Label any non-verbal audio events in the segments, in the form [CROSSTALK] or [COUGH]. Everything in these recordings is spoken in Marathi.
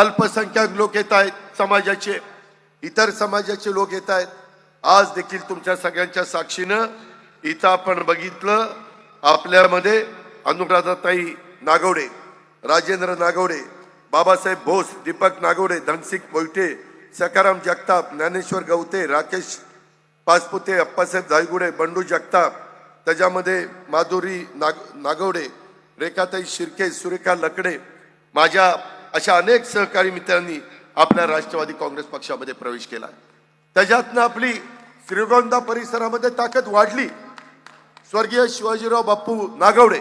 अल्पसंख्याक लोक येत आहेत समाजाचे इतर समाजाचे लोक येत आहेत. आज देखील तुमच्या सगळ्यांच्या साक्षीनं इथं आपण बघितलं आपल्यामध्ये अनुराधाताई नागवडे राजेंद्र नागवडे बाबासाहेब भोस दीपक नागवडे धनसिंग मोहिते सकाराम जगताप ज्ञानेश्वर गवते राकेश पाचपुते अप्पासाहेब धायगुडे बंडू जगताप त्याच्यामध्ये माधुरी नाग नागवडे रेखाताई शिर्के सुरेखा लकडे माझ्या अशा अनेक सहकारी मित्रांनी आपल्या राष्ट्रवादी काँग्रेस पक्षामध्ये प्रवेश केला. त्याच्यातनं आपली श्रीगोंदा परिसरामध्ये ताकद वाढली. स्वर्गीय शिवाजीराव बाप्पू नागवडे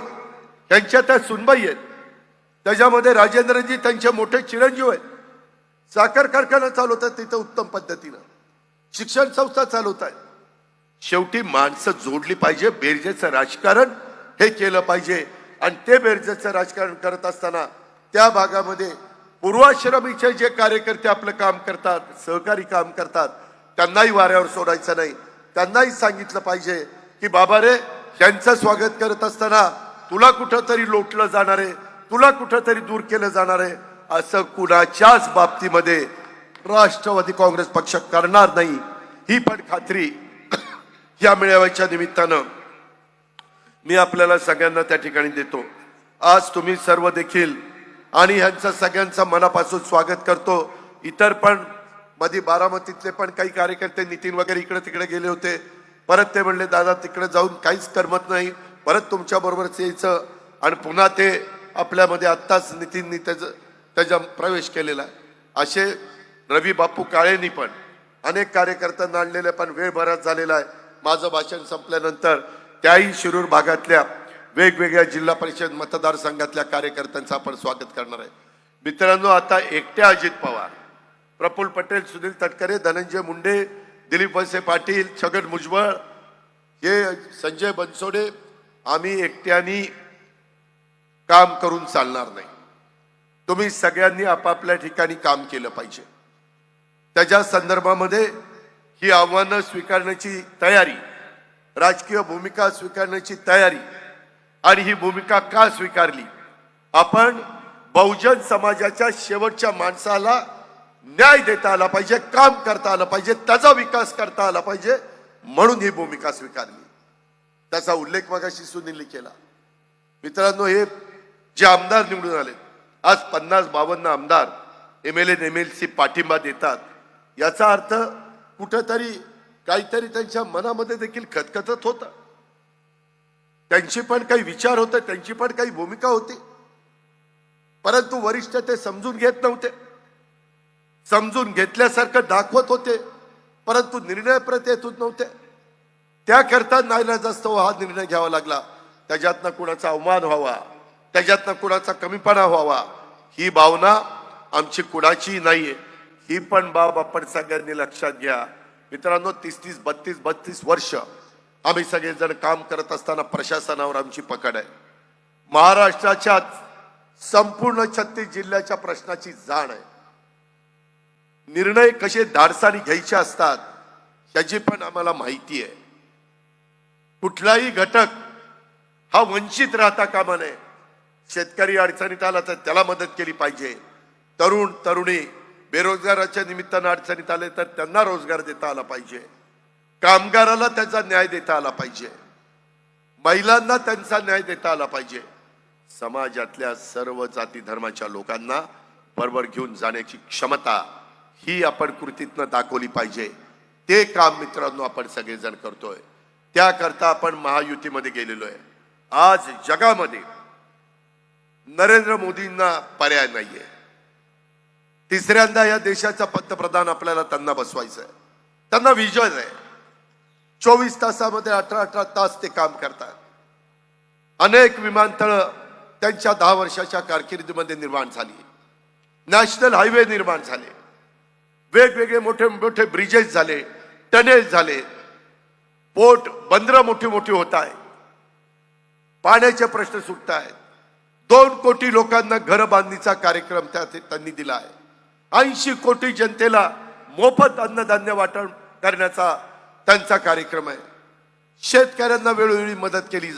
यांच्या त्या सुनबाई आहेत. त्याच्यामध्ये राजेंद्रजी त्यांचे मोठे चिरंजीव आहेत. साखर कारखाना चालवतात तिथं उत्तम पद्धतीनं. शिक्षण संस्था चालवत आहेत शेवटी माणसं जोडली पाहिजे बेरजेचं राजकारण हे केलं पाहिजे. आणि ते बेरजेचं राजकारण करत असताना त्या भागामध्ये पूर्वाश्रमीचे जे कार्यकर्ते आपलं काम करतात सहकारी काम करतात त्यांनाही वाऱ्यावर सोडायचं नाही. त्यांनाही सांगितलं पाहिजे की बाबा रे यांचं स्वागत करत असताना तुला कुठं तरी लोटलं जाणार आहे तुला कुठं तरी दूर केलं जाणार आहे. असं कुणाच्याच बाबतीमध्ये राष्ट्रवादी काँग्रेस पक्ष करणार नाही. ही पण खात्री [CLEARS THROAT] या मेळाव्याच्या निमित्तानं मी आपल्याला सगळ्यांना त्या ठिकाणी देतो. आज तुम्ही सर्व देखील आणि ह्यांचं सगळ्यांचं मनापासून स्वागत करतो. इतर पण मध्ये बारामतीतले पण काही कार्यकर्ते नितीन वगैरे इकडे तिकडे गेले होते. परत ते म्हणले दादा तिकडे जाऊन काहीच करमत नाही. परत तुमच्या बरोबरच यायचं. आणि पुन्हा ते आपल्यामध्ये आत्ताच नितीननी त्याचं त्याच्या प्रवेश केलेला. आहे असे रवी बापू काळेंनी पण अनेक कार्यकर्त्यांना आणलेले पण वेळ बराच झालेला आहे. माझं भाषण संपल्यानंतर त्याही शिरूर भागातल्या वेगवेगळ्या जिल्हा परिषद मतदारसंघातल्या कार्यकर्त्यांचं आपण स्वागत करणार आहे. मित्रांनो आता एकट्या अजित पवार प्रफुल्ल पटेल सुनील तटकरे धनंजय मुंडे दिलीप वळसे पाटील छगन भुजबळ हे संजय बनसोडे आम्ही एकट्यानी काम करून चालणार नाही. तुम्ही सगळ्यांनी आपापल्या ठिकाणी काम केलं पाहिजे. त्याच्या संदर्भामध्ये ही आव्हानं स्वीकारण्याची तयारी राजकीय भूमिका स्वीकारण्याची तयारी आणि ही भूमिका का स्वीकारली? आपण बहुजन समाजाच्या शेवटच्या माणसाला न्याय देता आला पाहिजे काम करता आलं पाहिजे त्याचा विकास करता आला पाहिजे म्हणून ही भूमिका स्वीकारली. त्याचा उल्लेख मगाशी सुनीलने केला. मित्रांनो हे जे आमदार निवडून आले आज पन्नास बावन्न आमदार M L A M L C पाठिंबा देतात याचा अर्थ कुठंतरी काहीतरी त्यांच्या मनामध्ये देखील खतखतत होतं. त्यांची पण काही विचार होते त्यांची पण काही भूमिका होती. परंतु वरिष्ठ ते समजून घेत नव्हते. समजून घेतल्यासारखं दाखवत होते परंतु निर्णय प्रत येत नव्हते. त्याकरता नाईलाजास्तव हा निर्णय घ्यावा लागला. त्याच्यातनं कुणाचा अवमान व्हावा त्याच्यातनं कुणाचा कमीपणा व्हावा ही भावना आमची कुणाची नाहीये. ही पण बाब आपण सगळ्यांनी लक्षात घ्या. मित्रांनो तीस तीस बत्तीस बत्तीस वर्ष आम्ही सगळेजण काम करत असताना प्रशासनावर आमची पकड आहे. महाराष्ट्राच्या संपूर्ण छत्तीस जिल्ह्याच्या प्रश्नाची जाण आहे. निर्णय कसे धाडसाने घ्यायचे असतात याची पण आम्हाला माहिती आहे. कुठलाही घटक हा वंचित राहता कामा नये. शेतकरी अडचणीत आला तर त्याला मदत केली पाहिजे. तरुण तरुणी बेरोजगाराच्या निमित्तानं अडचणीत आले तर त्यांना रोजगार देता आला पाहिजे. कामगाराला त्याचा न्याय देता आला पाहिजे. महिलांना त्यांचा न्याय देता आला पाहिजे. समाजातल्या सर्व जाती धर्माच्या लोकांना बरोबर घेऊन जाण्याची क्षमता ही आपण कृतीतनं दाखवली पाहिजे. ते काम मित्रांनो आपण सगळेजण करतोय. त्याकरता आपण महायुतीमध्ये गेलेलो आहे आज जगामध्ये नरेंद्र मोदींना पर्याय नाहीये. तिसऱ्यांदा या देशाचा पंतप्रधान आपल्याला त्यांना बसवायचं आहे त्यांना विजय आहे. चोवीस तासामध्ये अठरा अठरा तास ते काम करतात. अनेक विमानतळ त्यांच्या दहा वर्षाच्या कारकिर्दीमध्ये निर्माण झाली. नॅशनल हायवे निर्माण झाले. वेगवेगळे मोठे मोठे ब्रिजेस झाले टनेल झाले. पोर्ट बंदरं मोठी मोठी होत आहे पाण्याचे प्रश्न सुटत आहेत. दोन कोटी लोकांना घर बांधणीचा कार्यक्रम त्यांनी दिला आहे. ऐंशी कोटी जनतेला मोफत अन्नधान्य वाटण करण्याचा त्यांचा कार्यक्रम आहे. शेतकऱ्यांना वेळोवेळी मदत केली जाते.